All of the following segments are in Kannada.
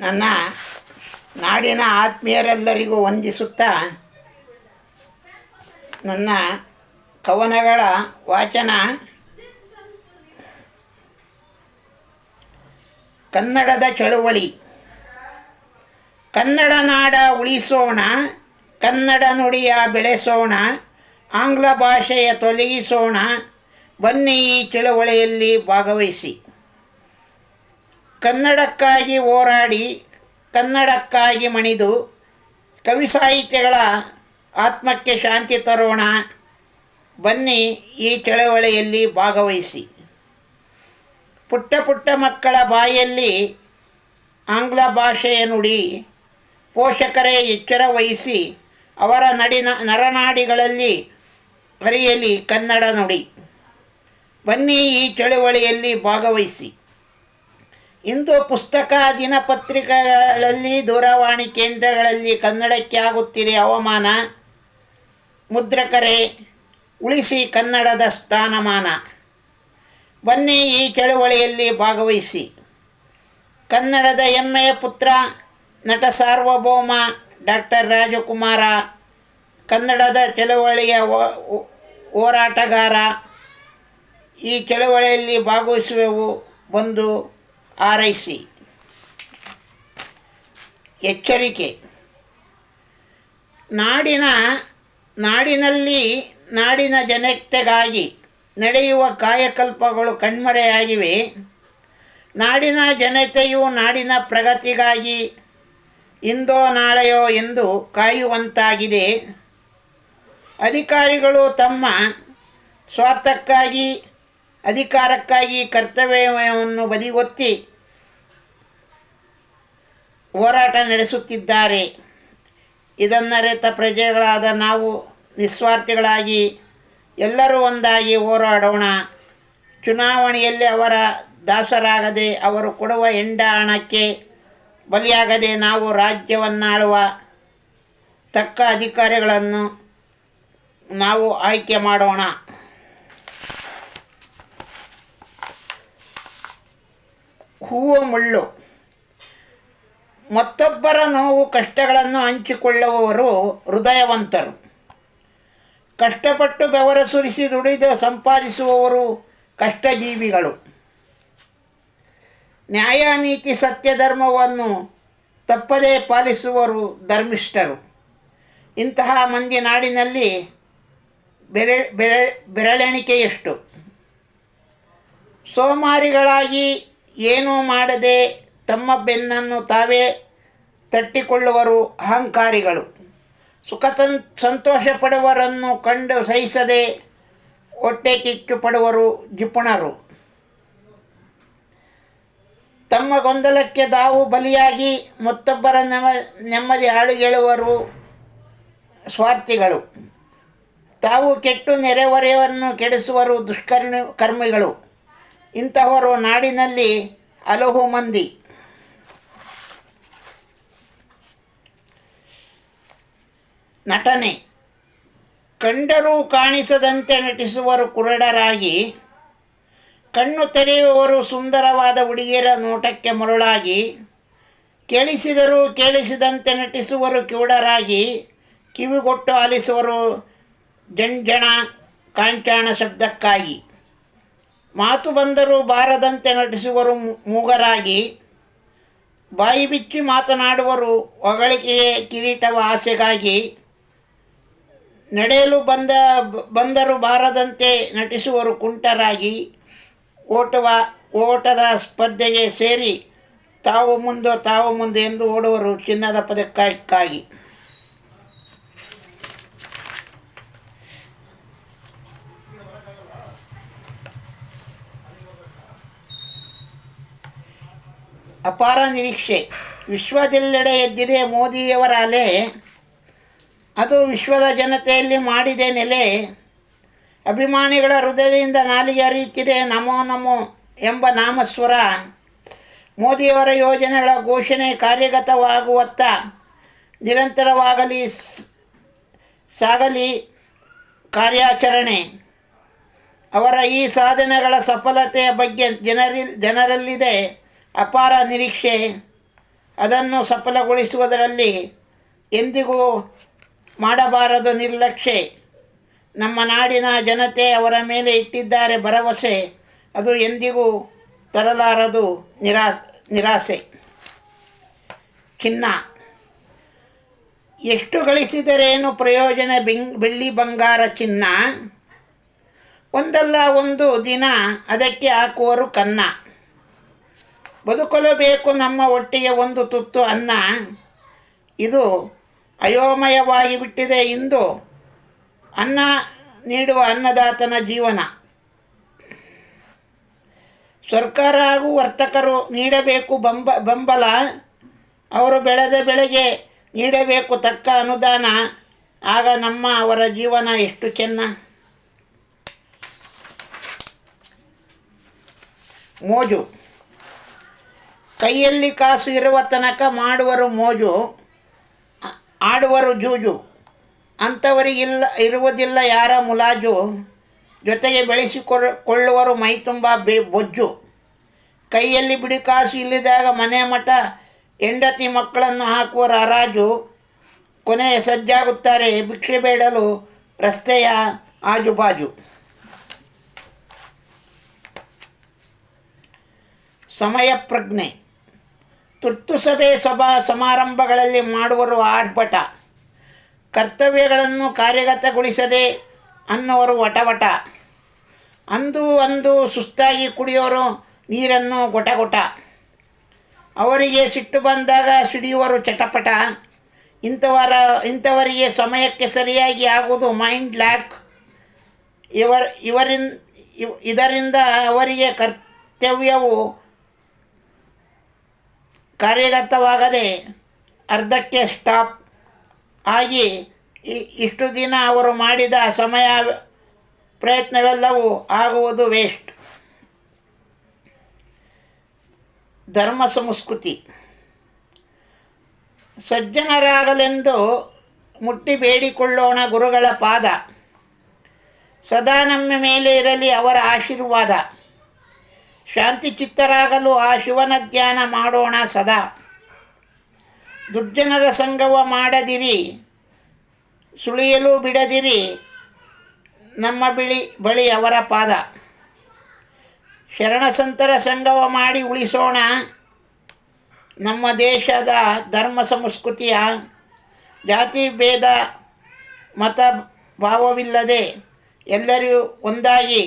ನನ್ನ ನಾಡಿನ ಆತ್ಮೀಯರೆಲ್ಲರಿಗೂ ವಂದಿಸುತ್ತಾ ನನ್ನ ಕವನಗಳ ವಾಚನ ಕನ್ನಡದ ಚಳುವಳಿ. ಕನ್ನಡ ನಾಡ ಉಳಿಸೋಣ, ಕನ್ನಡ ನುಡಿಯ ಬೆಳೆಸೋಣ, ಆಂಗ್ಲ ಭಾಷೆಯ ತೊಲಗಿಸೋಣ, ಬನ್ನಿ ಈ ಚಳುವಳಿಯಲ್ಲಿ ಭಾಗವಹಿಸಿ. ಕನ್ನಡಕ್ಕಾಗಿ ಹೋರಾಡಿ, ಕನ್ನಡಕ್ಕಾಗಿ ಮಣಿದು, ಕವಿ ಸಾಹಿತ್ಯಗಳ ಆತ್ಮಕ್ಕೆ ಶಾಂತಿ ತರೋಣ. ಬನ್ನಿ ಈ ಚಳವಳಿಯಲ್ಲಿ ಭಾಗವಹಿಸಿ. ಪುಟ್ಟ ಪುಟ್ಟ ಮಕ್ಕಳ ಬಾಯಲ್ಲಿ ಆಂಗ್ಲ ಭಾಷೆಯ ನುಡಿ, ಪೋಷಕರೇ ಎಚ್ಚರ ವಹಿಸಿ ಅವರ ನಡಿನ ನರನಾಡಿಗಳಲ್ಲಿ ಹರಿಯಲಿ ಕನ್ನಡ ನುಡಿ. ಬನ್ನಿ ಈ ಚಳುವಳಿಯಲ್ಲಿ ಭಾಗವಹಿಸಿ. ಇಂದು ಪುಸ್ತಕ ದಿನಪತ್ರಿಕೆಗಳಲ್ಲಿ ದೂರವಾಣಿ ಕೇಂದ್ರಗಳಲ್ಲಿ ಕನ್ನಡಕ್ಕೆ ಆಗುತ್ತಿದೆ ಅವಮಾನ. ಮುದ್ರಕರೆ, ಉಳಿಸಿ ಕನ್ನಡದ ಸ್ಥಾನಮಾನ. ಬನ್ನಿ ಈ ಚಳುವಳಿಯಲ್ಲಿ ಭಾಗವಹಿಸಿ. ಕನ್ನಡದ ಹೆಮ್ಮೆಯ ಪುತ್ರ, ನಟ ಸಾರ್ವಭೌಮ ಡಾಕ್ಟರ್ ರಾಜಕುಮಾರ, ಕನ್ನಡದ ಚಳುವಳಿಯ ಹೋರಾಟಗಾರ. ಈ ಚಳುವಳಿಯಲ್ಲಿ ಭಾಗವಹಿಸುವೆವು ಬಂದು ಆರೈಸಿ. ಎಚ್ಚರಿಕೆ. ನಾಡಿನ, ನಾಡಿನಲ್ಲಿ, ನಾಡಿನ ಜನತೆಗಾಗಿ ನಡೆಯುವ ಕಾಯಕಲ್ಪಗಳು ಕಣ್ಮರೆಯಾಗಿವೆ. ನಾಡಿನ ಜನತೆಯು ನಾಡಿನ ಪ್ರಗತಿಗಾಗಿ ಇಂದೋ ನಾಳೆಯೋ ಎಂದು ಕಾಯುವಂತಾಗಿದೆ. ಅಧಿಕಾರಿಗಳು ತಮ್ಮ ಸ್ವಾರ್ಥಕ್ಕಾಗಿ, ಅಧಿಕಾರಕ್ಕಾಗಿ ಕರ್ತವ್ಯವನ್ನು ಬದಿಗೊತ್ತಿ ಹೋರಾಟ ನಡೆಸುತ್ತಿದ್ದಾರೆ. ಇದನ್ನರೆತ ಪ್ರಜೆಗಳಾದ ನಾವು ನಿಸ್ವಾರ್ಥಿಗಳಾಗಿ ಎಲ್ಲರೂ ಒಂದಾಗಿ ಹೋರಾಡೋಣ. ಚುನಾವಣೆಯಲ್ಲಿ ಅವರ ದಾಸರಾಗದೆ ಅವರು ಕೊಡುವ ಎಂಡ ಹಣಕ್ಕೆ ಬಲಿಯಾಗದೆ ನಾವು ರಾಜ್ಯವನ್ನಾಳುವ ತಕ್ಕ ಅಧಿಕಾರಿಗಳನ್ನು ನಾವು ಆಯ್ಕೆ ಮಾಡೋಣ. ಹೂವು ಮುಳ್ಳು. ಮತ್ತೊಬ್ಬರ ನೋವು ಕಷ್ಟಗಳನ್ನು ಹಂಚಿಕೊಳ್ಳುವವರು ಹೃದಯವಂತರು. ಕಷ್ಟಪಟ್ಟು ಬೆವರ ಸುರಿಸಿ ದುಡಿದು ಸಂಪಾದಿಸುವವರು ಕಷ್ಟಜೀವಿಗಳು. ನ್ಯಾಯ, ನೀತಿ, ಸತ್ಯ ಧರ್ಮವನ್ನು ತಪ್ಪದೇ ಪಾಲಿಸುವರು ಧರ್ಮಿಷ್ಠರು. ಇಂತಹ ಮಂದಿ ನಾಡಿನಲ್ಲಿ ಬೆರೆ ಬೆರೆ, ಬೆರಳೆಣಿಕೆಯಷ್ಟು? ಸೋಮಾರಿಗಳಾಗಿ ಏನೂ ಮಾಡದೆ ತಮ್ಮ ಬೆನ್ನನ್ನು ತಾವೇ ತಟ್ಟಿಕೊಳ್ಳುವರು ಅಹಂಕಾರಿಗಳು. ಸುಖ ತನ್ ಸಂತೋಷ ಪಡುವರನ್ನು ಕಂಡು ಸಹಿಸದೆ ಹೊಟ್ಟೆ ಕಿಚ್ಚು ಪಡುವರು ಜಿಪುಣರು ತಮ್ಮ ಗೊಂದಲಕ್ಕೆ ತಾವು ಬಲಿಯಾಗಿ ಮತ್ತೊಬ್ಬರ ನೆಮ, ನೆಮ್ಮದಿ ಹಾಳುಗೆಳುವರು ಸ್ವಾರ್ಥಿಗಳು. ತಾವು ಕೆಟ್ಟು ನೆರೆಹೊರೆಯನ್ನು ಕೆಡಿಸುವರು ದುಷ್ಕರ್ಮಿ, ಕರ್ಮಿಗಳು. ಇಂತಹವರು ನಾಡಿನಲ್ಲಿ ಹಲವು ಮಂದಿ. ನಟನೆ. ಕಂಡರೂ ಕಾಣಿಸದಂತೆ ನಟಿಸುವರು ಕುರುಡರಾಗಿ, ಕಣ್ಣು ತೆರೆಯುವವರು ಸುಂದರವಾದ ಹುಡುಗಿಯರ ನೋಟಕ್ಕೆ ಮರುಳಾಗಿ, ಕೇಳಿಸಿದರೂ ಕೇಳಿಸಿದಂತೆ ನಟಿಸುವರು ಕಿವುಡರಾಗಿ, ಕಿವಿಗೊಟ್ಟು ಆಲಿಸುವರು ಜಂಜಣ ಕಾಂಚಾಣ ಶಬ್ದಕ್ಕಾಗಿ. ಮಾತು ಬಂದರೂ ಬಾರದಂತೆ ನಟಿಸುವರು ಮೂಗರಾಗಿ, ಬಾಯಿ ಬಿಚ್ಚಿ ಮಾತನಾಡುವರು ಹೊಗಳಿಕೆಯೇ ಕಿರೀಟವ ಆಸೆಗಾಗಿ ನಡೆಯಲು ಬಂದ, ಬಂದರು ಬಾರದಂತೆ ನಟಿಸುವರು ಕುಂಟರಾಗಿ. ಓಟವ, ಓಟದ ಸ್ಪರ್ಧೆಗೆ ಸೇರಿ ತಾವು ಮುಂದೆ ತಾವು ಮುಂದೆ ಎಂದು ಓಡುವರು ಚಿನ್ನದ ಪದಕ್ಕಾಗಿ. ಅಪಾರ ನಿರೀಕ್ಷೆ. ವಿಶ್ವದೆಲ್ಲೆಡೆ ಎದ್ದಿದೆ ಮೋದಿಯವರ ಅಲೆ. ಅದು ವಿಶ್ವದ ಜನತೆಯಲ್ಲಿ ಮಾಡಿದೆ ನೆಲೆ. ಅಭಿಮಾನಿಗಳ ಹೃದಯದಿಂದ ನಾಲಿಗೆ ಹರಿಯುತ್ತಿದೆ ನಮೋ ನಮೋ ಎಂಬ ನಾಮಸ್ವರ. ಮೋದಿಯವರ ಯೋಜನೆಗಳ ಘೋಷಣೆ ಕಾರ್ಯಗತವಾಗುವತ್ತ ನಿರಂತರವಾಗಲಿ ಸಾಗಲಿ ಕಾರ್ಯಾಚರಣೆ. ಅವರ ಈ ಸಾಧನೆಗಳ ಸಫಲತೆಯ ಬಗ್ಗೆ ಜನರಿ ಜನರಲ್ಲಿದೆ ಅಪಾರ ನಿರೀಕ್ಷೆ. ಅದನ್ನು ಸಫಲಗೊಳಿಸುವುದರಲ್ಲಿ ಎಂದಿಗೂ ಮಾಡಬಾರದು ನಿರ್ಲಕ್ಷ್ಯ ನಮ್ಮ ನಾಡಿನ ಜನತೆ ಅವರ ಮೇಲೆ ಇಟ್ಟಿದ್ದಾರೆ ಭರವಸೆ. ಅದು ಎಂದಿಗೂ ತರಲಾರದು ನಿರಾ, ನಿರಾಸೆ. ಚಿನ್ನ ಎಷ್ಟು ಗಳಿಸಿದರೇನು ಪ್ರಯೋಜನ ಬೆಂಗ್, ಬೆಳ್ಳಿ ಬಂಗಾರ ಚಿನ್ನ? ಒಂದಲ್ಲ ಒಂದು ದಿನ ಅದಕ್ಕೆ ಹಾಕುವರು ಕನ್ನ. ಬದುಕಲು ಬೇಕು ನಮ್ಮ ಒಟ್ಟಿಗೆ ಒಂದು ತುತ್ತು ಅನ್ನ. ಇದು ಅಯೋಮಯವಾಗಿ ಬಿಟ್ಟಿದೆ ಇಂದು. ಅನ್ನ ನೀಡುವ ಅನ್ನದಾತನ ಜೀವನ. ಸರ್ಕಾರ ಹಾಗೂ ವರ್ತಕರು ನೀಡಬೇಕು ಬಂಬ, ಬೆಂಬಲ. ಅವರು ಬೆಳೆದ ಬೆಳೆಗೆ ನೀಡಬೇಕು ತಕ್ಕ ಅನುದಾನ. ಆಗ ನಮ್ಮ ಅವರ ಜೀವನ ಎಷ್ಟು ಚೆನ್ನ. ಮೋಜು. ಕೈಯಲ್ಲಿ ಕಾಸು ಇರುವ ತನಕ ಮಾಡುವರು ಮೋಜು. ಆಡುವರು ಜೂಜು. ಅಂಥವರಿಗಿಲ್ಲ, ಇರುವುದಿಲ್ಲ ಯಾರ ಮುಲಾಜು. ಜೊತೆಗೆ ಬೆಳೆಸಿಕೊಳ್ಳುವರು ಮೈ ತುಂಬ ಬೆ, ಬೊಜ್ಜು. ಕೈಯಲ್ಲಿ ಬಿಡಿಕಾಸು ಇಲ್ಲಿದಾಗ ಮನೆ ಮಠ, ಹೆಂಡತಿ ಮಕ್ಕಳನ್ನು ಹಾಕುವ ಹರಾಜು. ಕೊನೆಯ ಸಜ್ಜಾಗುತ್ತಾರೆ, ಭಿಕ್ಷೆ ಬೇಡಲು ರಸ್ತೆಯ ಆಜುಬಾಜು. ಸಮಯ ಪ್ರಜ್ಞೆ ತುರ್ತು ಸಭೆ ಸಭಾ ಸಮಾರಂಭಗಳಲ್ಲಿ ಮಾಡುವರು ಆರ್ಭಟ. ಕರ್ತವ್ಯಗಳನ್ನು ಕಾರ್ಯಗತಗೊಳಿಸದೆ ಅನ್ನೋರು ವಟವಟ. ಅಂದು ಅಂದು ಸುಸ್ತಾಗಿ ಕುಡಿಯೋರು ನೀರನ್ನು ಗೊಟಗೊಟ. ಗೊಟ ಅವರಿಗೆ ಸಿಟ್ಟು ಬಂದಾಗ ಸಿಡಿಯುವರು ಚಟಪಟ. ಇಂಥವರ, ಇಂಥವರಿಗೆ ಸಮಯಕ್ಕೆ ಸರಿಯಾಗಿ ಆಗುವುದು ಮೈಂಡ್ ಲ್ಯಾಕ್. ಇವರ್ ಇವರಿನ್, ಇವ್, ಇದರಿಂದ ಅವರಿಗೆ ಕರ್ತವ್ಯವು ಕಾರ್ಯಗತವಾಗದೆ ಅರ್ಧಕ್ಕೆ ಸ್ಟಾಪ್ ಆಗಿ ಇಷ್ಟು ದಿನ ಅವರು ಮಾಡಿದ ಸಮಯ ಪ್ರಯತ್ನವೆಲ್ಲವೂ ಆಗುವುದು ವೇಸ್ಟ್ ಧರ್ಮ ಸಂಸ್ಕೃತಿ. ಸಜ್ಜನರಾಗಲೆಂದು ಮುಟ್ಟಿ ಬೇಡಿಕೊಳ್ಳೋಣ ಗುರುಗಳ ಪಾದ. ಸದಾ ನಮ್ಮ ಮೇಲೆ ಇರಲಿ ಅವರ ಆಶೀರ್ವಾದ. ಶಾಂತಿ ಚಿತ್ತರಾಗಲು ಆ ಶಿವನ ಧ್ಯಾನ ಮಾಡೋಣ ಸದಾ. ದುರ್ಜನರ ಸಂಗವ ಮಾಡದಿರಿ, ಸುಳಿಯಲು ಬಿಡದಿರಿ, ನಮ್ಮ ಬಿಳಿ ಬಳಿ ಅವರ ಪಾದ. ಶರಣ ಸಂತರ ಸಂಗವ ಮಾಡಿ ಉಳಿಸೋಣ, ನಮ್ಮ ದೇಶದ ಧರ್ಮ ಸಂಸ್ಕೃತಿಯ ಜಾತಿ, ಭೇದ, ಮತ, ಭಾವವಿಲ್ಲದೆ ಎಲ್ಲರಿಗೂ ಒಂದಾಗಿ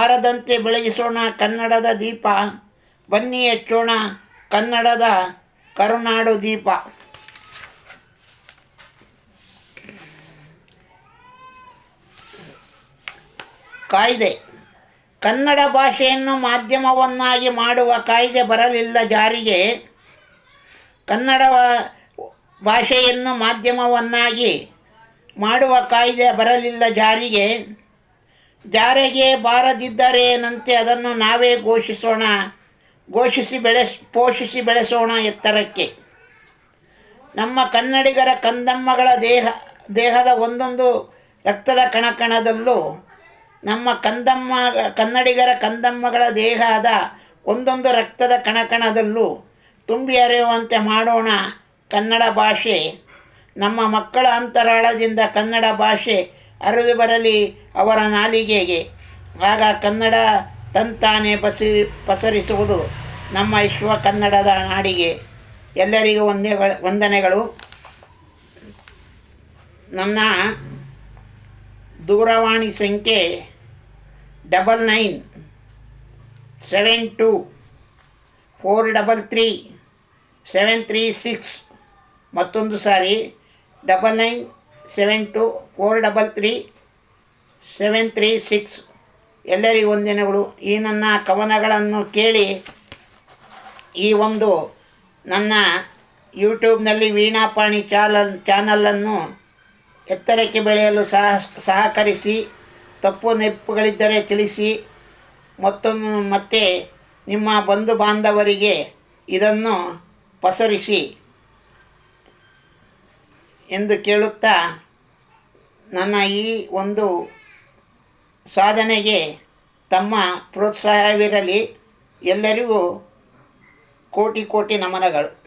ಆರದಂತೆ ಬೆಳಗಿಸೋಣ ಕನ್ನಡದ ದೀಪ, ಬನ್ನಿ ಹೆಚ್ಚೋಣ ಕನ್ನಡದ ಕರುನಾಡು ದೀಪ. ಕಾಯ್ದೆ, ಕನ್ನಡ ಭಾಷೆಯನ್ನು ಮಾಧ್ಯಮವನ್ನಾಗಿ ಮಾಡುವ ಕಾಯ್ದೆ ಬರಲಿಲ್ಲ ಜಾರಿಗೆ. ಕನ್ನಡ ಭಾಷೆಯನ್ನು ಮಾಧ್ಯಮವನ್ನಾಗಿ ಮಾಡುವ ಕಾಯ್ದೆ ಬರಲಿಲ್ಲ ಜಾರಿಗೆ. ಜಾರಿಗೆ ಬಾರದಿದ್ದರೇನಂತೆ ಅದನ್ನು ನಾವೇ ಘೋಷಿಸೋಣ. ಘೋಷಿಸಿ ಬೆಳೆಸ್ ಪೋಷಿಸಿ ಬೆಳೆಸೋಣ ಎತ್ತರಕ್ಕೆ. ನಮ್ಮ ಕನ್ನಡಿಗರ ಕಂದಮ್ಮಗಳ ದೇಹ, ದೇಹದ ಒಂದೊಂದು ರಕ್ತದ ಕಣಕಣದಲ್ಲೂ ನಮ್ಮ ಕಂದಮ್ಮ, ಕನ್ನಡಿಗರ ಕಂದಮ್ಮಗಳ ದೇಹದ ಒಂದೊಂದು ರಕ್ತದ ಕಣಕಣದಲ್ಲೂ ತುಂಬಿ ಅರಿಯುವಂತೆ ಮಾಡೋಣ ಕನ್ನಡ ಭಾಷೆ. ನಮ್ಮ ಮಕ್ಕಳ ಅಂತರಾಳದಿಂದ ಕನ್ನಡ ಭಾಷೆ ಹರಿದು ಬರಲಿ ಅವರ ನಾಲಿಗೆಗೆ. ಆಗ ಕನ್ನಡ ತಂತಾನೆ ಪಸಿ, ಪಸರಿಸುವುದು ನಮ್ಮ ವಿಶ್ವ ಕನ್ನಡದ ನಾಡಿಗೆ. ಎಲ್ಲರಿಗೂ ಒಂದೇ ವಂದನೆಗಳು. ನನ್ನ ದೂರವಾಣಿ ಸಂಖ್ಯೆ double nine seven two four double three seven three six ಮತ್ತೊಂದು ಸಾರಿ double nine seven two four double three, seven three six. ಎಲ್ಲರಿಗೂ ವಂದನೆಗಳು. ಈ ನನ್ನ ಕವನಗಳನ್ನು ಕೇಳಿ ಈ ಒಂದು ನನ್ನ ಯೂಟ್ಯೂಬ್ನಲ್ಲಿ ವೀಣಾಪಾಣಿ ಚಾಲನ್, ಚಾನಲನ್ನು ಎತ್ತರಕ್ಕೆ ಬೆಳೆಯಲು ಸಹ ಸಹಕರಿಸಿ, ತಪ್ಪು ನೆಪ್ಪುಗಳಿದ್ದರೆ ತಿಳಿಸಿ ಮತ್ತೊಂದು ಮತ್ತೆ ನಿಮ್ಮ ಬಂಧು ಬಾಂಧವರಿಗೆ ಇದನ್ನು ಪಸರಿಸಿ. ಎಂದು ಕೇಳುತ್ತಾ ನನ್ನ ಈ ಒಂದು ಸಾಧನೆಗೆ ತಮ್ಮ ಪ್ರೋತ್ಸಾಹವಿರಲಿ. ಎಲ್ಲರಿಗೂ ಕೋಟಿ ಕೋಟಿ ನಮನಗಳು.